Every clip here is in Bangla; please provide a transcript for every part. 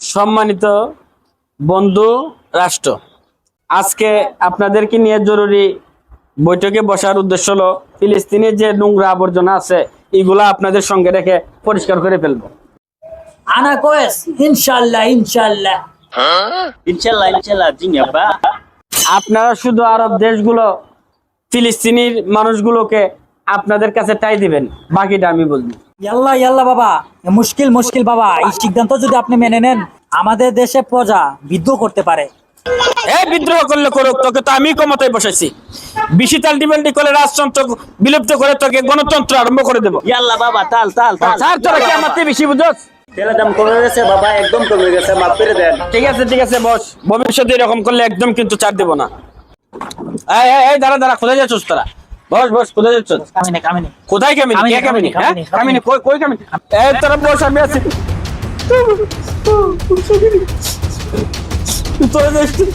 সম্মানিত বন্ধু রাষ্ট্র আজকে আপনাদেরকে নিয়ে জরুরি বৈঠকে বসার উদ্দেশ্য হলো ফিলিস্তিনের যে নোংরা আবর্জনা আছে এগুলা আপনাদের সঙ্গে রেখে পরিষ্কার করে ফেলব। আনা ইনশাল্লাহ ইনশাল্লাহ। আপনারা শুধু আরব দেশগুলো ফিলিস্তিনির মানুষগুলোকে আপনাদের কাছে টাই দিবেন বাকিটা আমি বলব। ইয়াল্লা ইয়াল্লা বাবা মুশকিল মুশকিল বাবা। এই সিদ্ধান্ত যদি আপনি মেনে নেন আমাদের দেশে প্রজা বিদ্রোহ করতে পারে। এই বিদ্রোহ করলে করুক তোকে তো আমি ক্ষমতায় বসেছি বেশি তাল্টিপাল্টি করে রাজতন্ত্র বিলুপ্ত করে তোকে গণতন্ত্র আরম্ভ করে দেবো। ইয়াল্লা বাবা তাল তাল তাল। স্যার তোরা কি আমার বেশি বুঝোস? তেলের দাম কমে গেছে বাবা একদম কমে গেছে মাফ করে দেন। ঠিক আছে ঠিক আছে বস। ভবিষ্যতে এরকম করলে একদম কিন্তু ছাড় দেবো না। এই এই, এই দাঁড়া দাঁড়া কোথায় যাচ্ছিস তোরা? বস বস কোথায় কামিনে কামিনে। কোথায় কামিনি? কে কামিনি হ্যাঁ? কামিনী, কই কই কামিনি? তোরা বস আমি আছি। তোরা যাস তুই।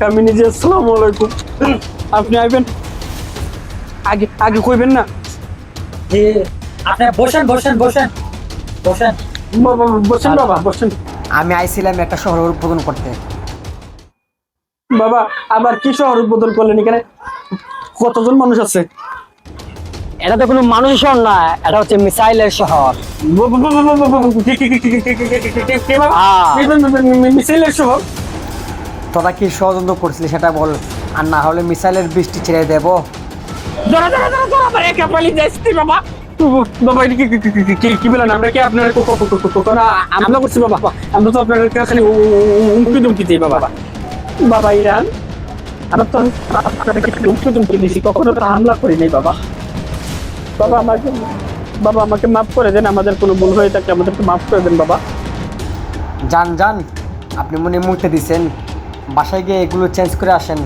কামিনি জি আসসালামু আলাইকুম। আপনি আইবেন? আগে আগে কইবেন না। জি আপনি বসেন বসেন বসেন। বসেন। বাবা, বসেন বাবা বসেন। আমি আইছিলাম একটা শহর উদ্বোধন করতে। বাবা আবার কি শহর উদ্বোধন করলেন এখানে? কতজন মানুষ আছে এটা তো কোনো মানুষের শহর না এটা হচ্ছে মিসাইলের শহর মিসাইলের শহর তোরা কি ষড়যন্ত্র করছিলি সেটা বল আর না হলে মিসাইলের বৃষ্টি ছেড়ে দেব ধরা ধরা ধরা ধরা আবার একা পালিয়ে যাচ্ছি বাবা বাবা কি কি- কি- কি- কি- কি বলেন আমরা কি আপনার করছি বাবা আমরা তো আপনার খালি উমকি দুমকি দিই বাবা বাবা ইরান আমরা তো আপনাদেরকে দিয়েছি। কখনো তো হামলা করি নাই, বাবা। বাবা আমাকে বাবা আমাকে মাফ করে দেন, আমাদের কোনো ভুল হয়ে থাকে আমাদেরকে মাফ করে দেন, বাবা। যান যান। আপনি মনে মুহূর্তে দিছেন। বাসায় গিয়ে এগুলো চেঞ্জ করে আসেন।